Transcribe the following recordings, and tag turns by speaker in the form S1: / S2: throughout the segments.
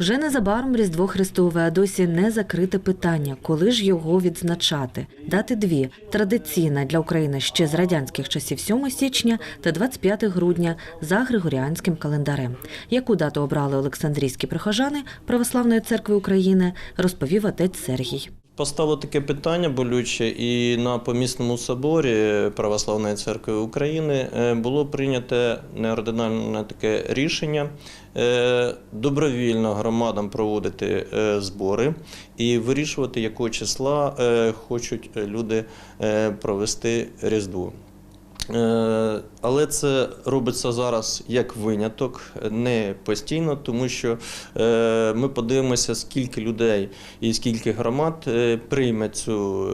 S1: Вже незабаром Різдво Христове, а досі не закрите питання, коли ж його відзначати. Дати дві традиційна для України ще з радянських часів 7 січня та 25 грудня за григоріанським календарем. Яку дату обрали Олександрійські прихожани Православної церкви України, розповів отець Сергій.
S2: Постало таке питання болюче, і на помісному соборі Православної церкви України е, було прийнято неординальне таке рішення е, добровільно громадам проводити е, збори і вирішувати, якого числа хочуть люди провести Різдво. Е, Але це робиться зараз як виняток, не постійно, тому що е, ми подивимося, скільки людей і скільки громад е, прийме цю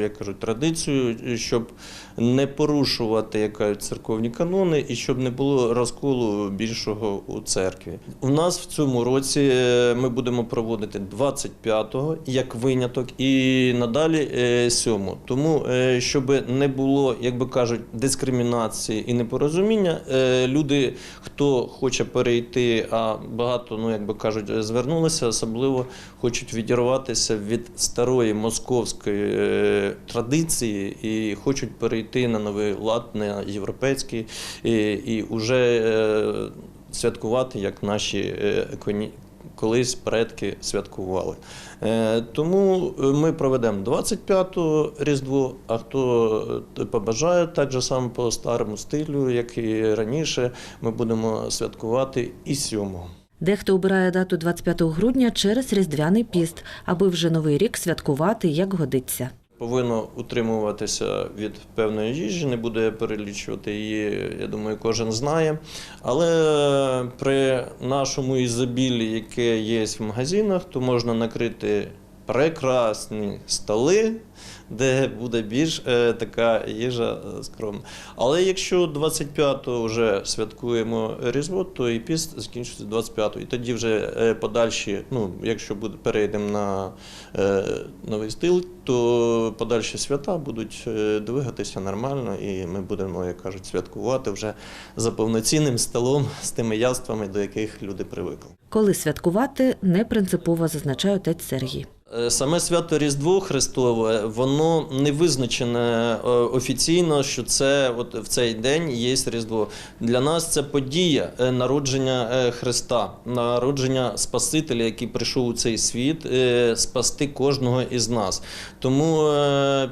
S2: як кажуть, традицію, щоб не порушувати як кажуть, церковні канони і щоб не було розколу більшого у церкві. У нас в цьому році ми будемо проводити 25-го як виняток і надалі 7-го. Тому щоб не було, як би кажуть, дискримінації і непорозуміння, е, люди, хто хоче перейти, а багато, ну як би кажуть, звернулися, особливо хочуть відірватися від старої московської е, традиції і хочуть перейти на новий лад, на європейський, і, і вже е, святкувати, як наші. Колись предки святкували. Е, Тому ми проведемо 25-ту Різдво, а хто е, побажає так же само по старому стилю, як і раніше, ми будемо святкувати і 7-го.
S1: Дехто обирає дату 25 грудня через Різдвяний піст, аби вже новий рік святкувати як годиться.
S2: Повинно утримуватися від певної їжі, не буду я перелічувати її, я думаю, кожен знає. Але при нашому ізобілі, яке є в магазинах, то можна накрити прекрасні столи, де буде більш е, така їжа е, скромна. Але якщо 25-го вже святкуємо Різдво, то і піст закінчується 25-го. І тоді вже е, подальші, ну, якщо буде, перейдемо на е, новий стил, то подальші свята будуть е, двигатися нормально, і ми будемо, як кажуть, святкувати вже за повноцінним столом з тими яствами, до яких люди привикли.
S1: Коли святкувати, не принципово зазначає отець Сергій.
S2: Е, Саме свято Різдво Христове, воно не визначене е, офіційно, що це от в цей день є Різдво. Для нас це подія е, народження Христа, народження Спасителя, який прийшов у цей світ, спасти кожного із нас. Тому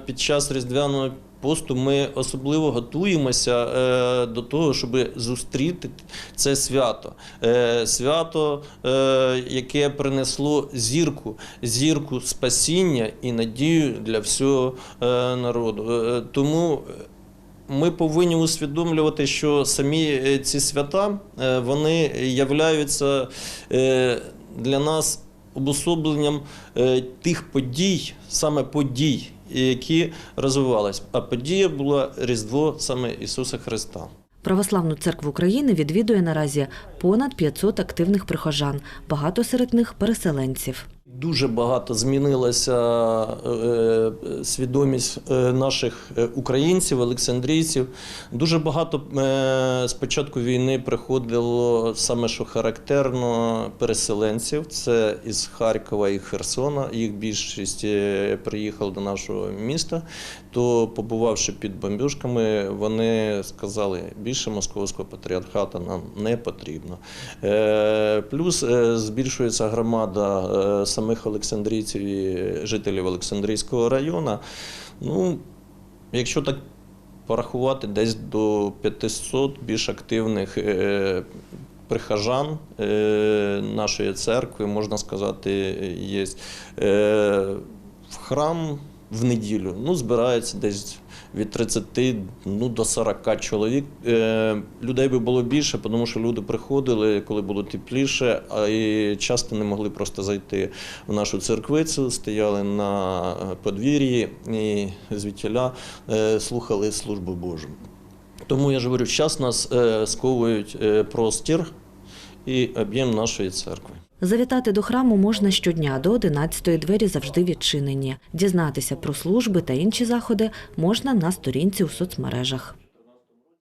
S2: під час Різдвяного посту ми особливо готуємося е, до того, щоб зустріти це свято. Е, свято, е, яке принесло зірку, зірку спасіння і надію для всього е, народу. Е, тому ми повинні усвідомлювати, що самі е, ці свята е, вони являються е, для нас обособленням тих подій, саме подій, які розвивались. А подія була Різдво саме Ісуса Христа.
S1: Православну церкву України відвідує наразі понад 500 активних прихожан, багато серед них переселенців.
S2: Дуже багато змінилася е, е, свідомість е, наших українців, олександрійців. Дуже багато з початку війни приходило саме що характерно переселенців. Це із Харкова і Херсона. Їх більшість приїхала до нашого міста. То, побувавши під бомбіжками, вони сказали, більше московського патріархату нам не потрібно. Плюс збільшується громада самих олександрійців і жителів Олександрійського району. Ну, якщо так порахувати, десь до 500 більш активних е, прихожан е, нашої церкви, можна сказати, є. Е, В храм в неділю ну, збирається десь від 30 ну, до 40 чоловік. Е, людей би було більше, тому що люди приходили, коли було тепліше, а і часто не могли просто зайти в нашу церквицю, стояли на подвір'ї і звідтіля е, слухали службу Божу. Тому я ж говорю, зараз нас е, сковують е, простір і об'єм нашої церкви.
S1: Завітати до храму можна щодня до 11-ї двері завжди відчинені. Дізнатися про служби та інші заходи можна на сторінці у соцмережах.